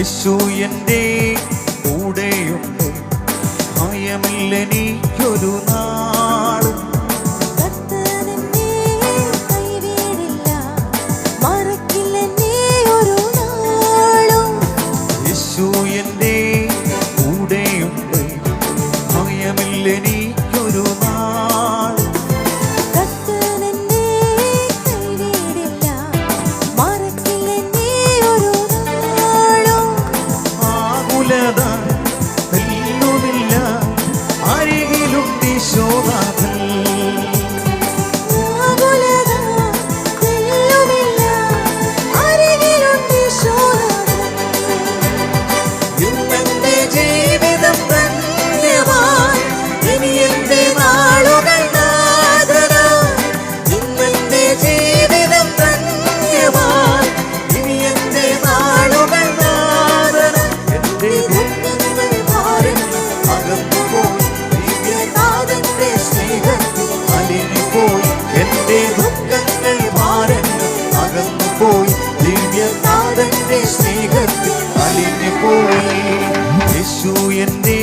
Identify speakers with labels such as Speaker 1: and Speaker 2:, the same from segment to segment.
Speaker 1: യേശു എന്റെ കൂടെയുണ്ട്. ഭയമില്ല നിന്റെ ദുഃഖങ്ങൾ മാറണം അകന്നു പോയി. ദിവ്യനാഥന്റെ സ്നേഹത്തിൽ അലിഞ്ഞു പോയി. യേശു എന്നേ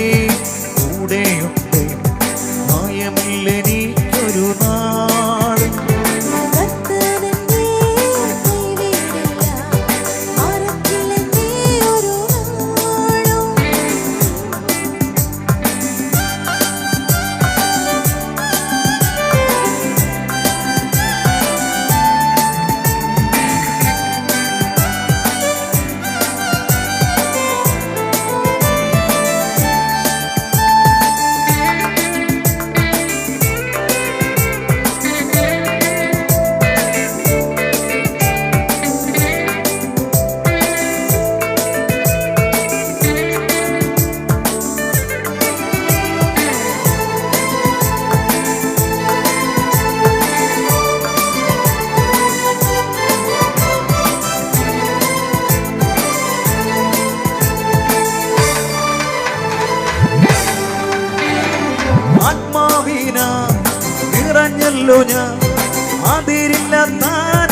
Speaker 1: ഞാൻ അതിരില്ല താൻ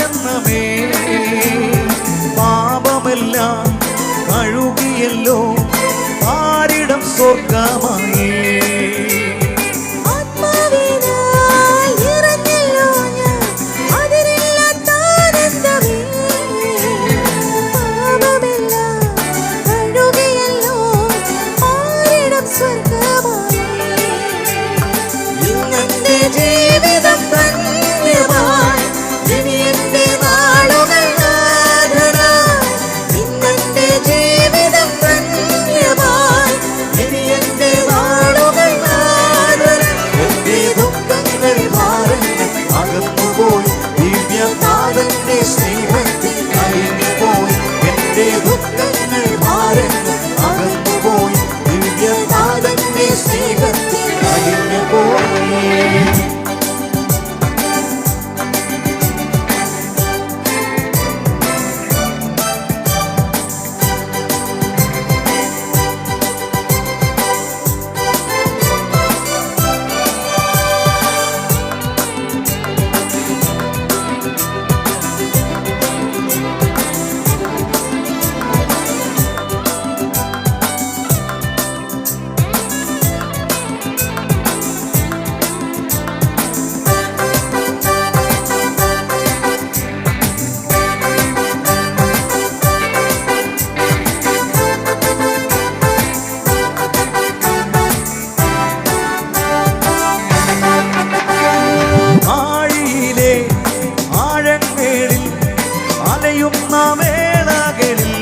Speaker 1: മേളകളിൽ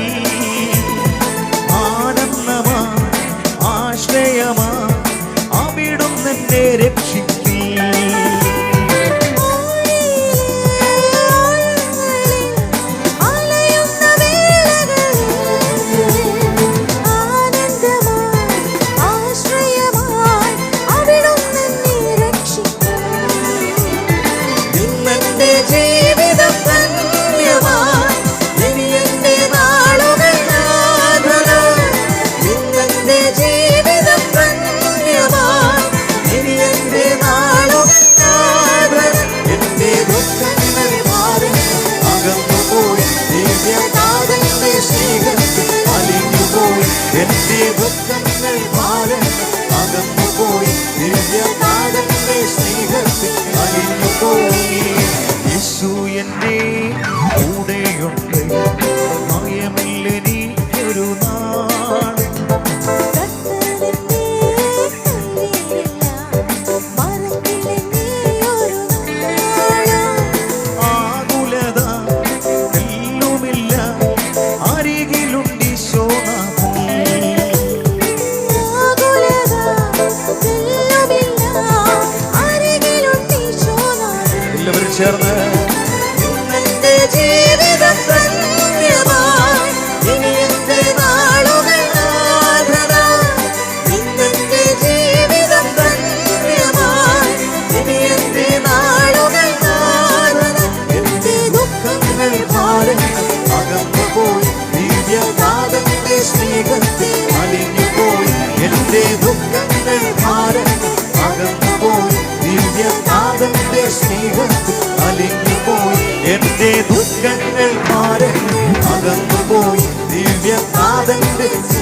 Speaker 1: ആനന്ദമാ ആശ്രയമാ. infierno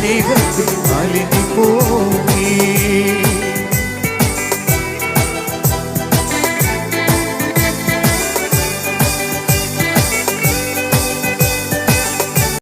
Speaker 1: പോയി ദിവ്യനാഥന്റെ സ്നേഹത്തിൽ അലിഞ്ഞു പോയി